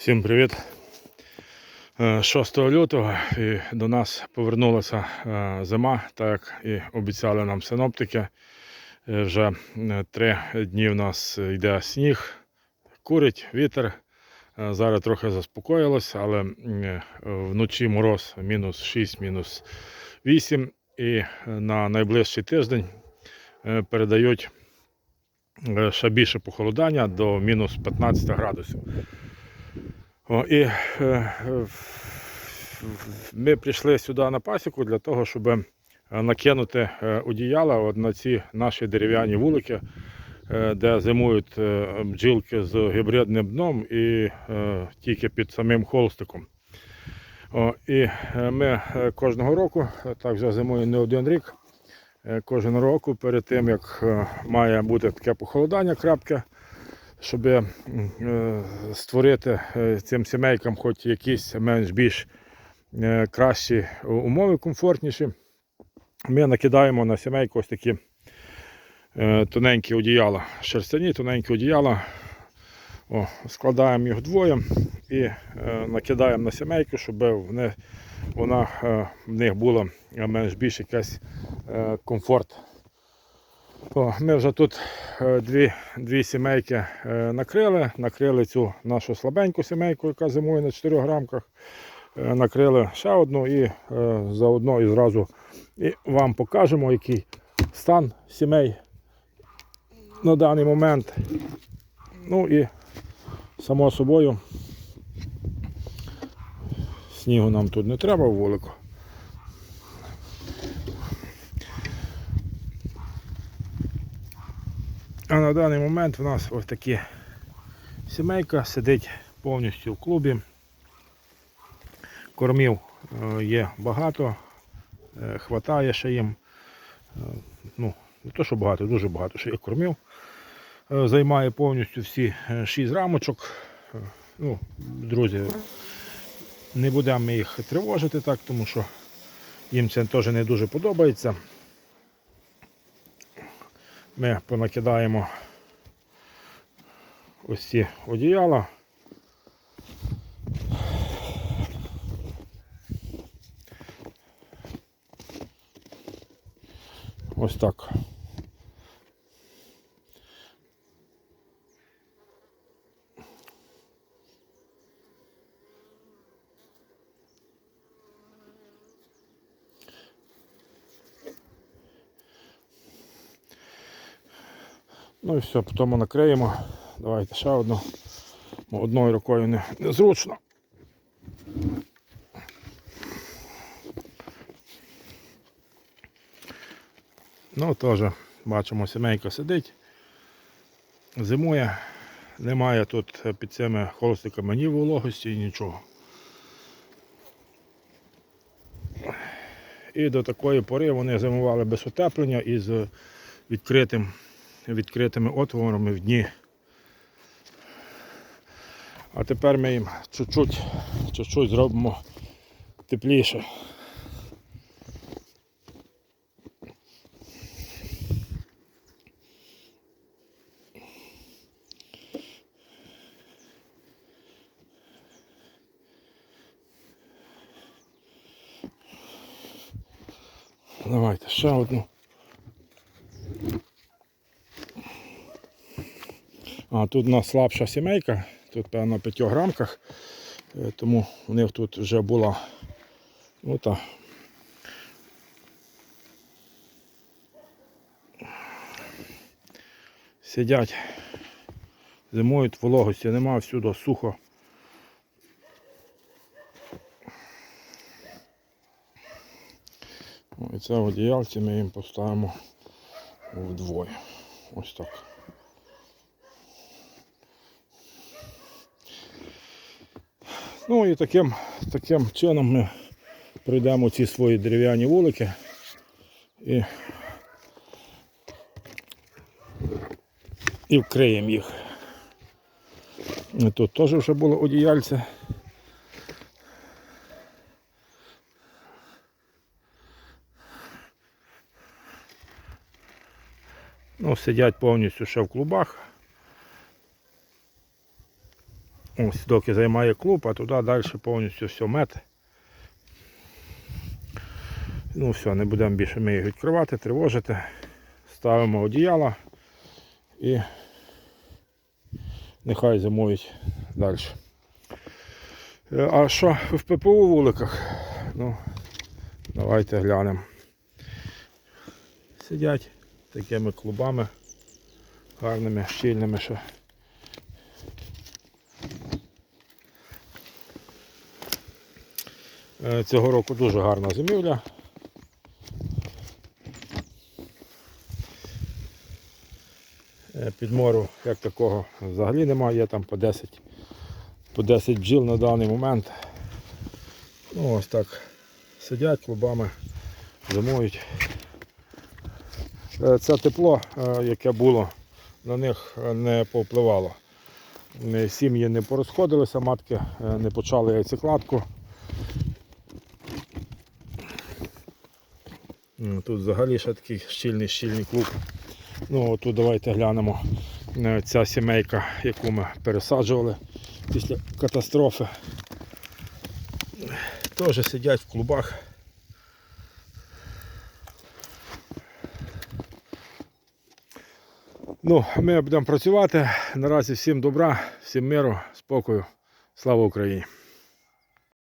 Всім привіт! Е, 6 лютого і до нас повернулася е, зима, так як і обіцяли нам синоптики. Е, Вже е, три дні в нас йде сніг, курить вітер. Е, Зараз трохи заспокоїлось, але е, вночі мороз мінус 6, мінус 8. І е, на найближчий тиждень е, передають е, ще більше похолодання до мінус 15 градусів. О, і е, ми прийшли сюди на пасіку для того, щоб е, накинути е, одіяла от на ці наші дерев'яні вулики, е, де зимують бджілки з гібридним дном і тільки під самим холстиком. О, і ми кожного року, так вже зимує не один рік, кожен року перед тим, як має бути таке похолодання крапке, щоб е, створити е, цим сімейкам хоч якісь менш більш е, кращі умови, комфортніші. Ми накидаємо на сімейку ось такі тоненькі одіяла, шерстяні тоненькі одіяла. О, складаємо їх вдвоє і накидаємо на сімейку, щоб вони, вона, в них було менш більш якийсь е, комфорт. О, ми вже тут е, дві, дві сімейки е, накрили. Накрили цю нашу слабеньку сімейку, яка зимує на 4 грамках. Е, Накрили ще одну і заодно і зразу і вам покажемо, який стан сімей на даний момент. Ну і само собою снігу нам тут не треба в вулику. А на даний момент в нас ось такі сімейка сидить повністю в клубі. Кормів е, є багато, е, хватає ще їм. Е, Ну, не то, що багато, дуже багато ще є кормів. Займає повністю всі 6 рамочок. Ну, друзі, не будемо ми їх тривожити так, тому що їм це теж не дуже подобається. Ми понакидаємо ось ці одіяла. Ось так. Ну і все, потім накриємо. Давайте ще одну. Одною рукою не, незручно. Ну, теж бачимо, сімейка сидить, зимує, немає тут під цими холстиками ні вологості, нічого. І до такої пори вони зимували без утеплення і з відкритим, відкритими отворами в дні. А тепер ми їм чуть-чуть, чуть-чуть зробимо тепліше. Давайте ще одну. А тут у нас слабша сімейка, тут певно 5 грамках, е, тому у них тут вже була ну, та, сидять, зимують, вологості нема, всюди сухо. І це одіялці ми їм поставимо вдвоє. Ось так. Ну і таким, таким чином ми пройдемо ці свої дерев'яні вулики і, і вкриємо їх. Тут теж вже було одіяльце. Ну, сидять повністю ще в клубах. Ось доки займає клуб, а туди далі повністю все мет. Ну все, не будемо більше ми їх відкривати, тривожити. Ставимо одіяло і нехай зимують далі. Е, А що в ППУ вуликах? Ну, давайте глянемо. Сидять такими клубами гарними, щільними, що Цього року дуже гарна зимівля. Е, Підмору як такого взагалі немає, є там по 10, по 10 бджіл на даний момент. Ну, ось так сидять клубами, зимують. Е, Це тепло, е, яке було, на них е, не повпливало. Е, Сім'ї не порозходилися, матки е, не почали яйцекладку. Тут взагалі ще такий щільний щільний клуб. Ну тут давайте глянемо. Е, Ця сімейка, яку ми пересаджували після катастрофи. Теж сидять в клубах. Ну, ми будемо працювати. Наразі всім добра, всім миру, спокою. Слава Україні!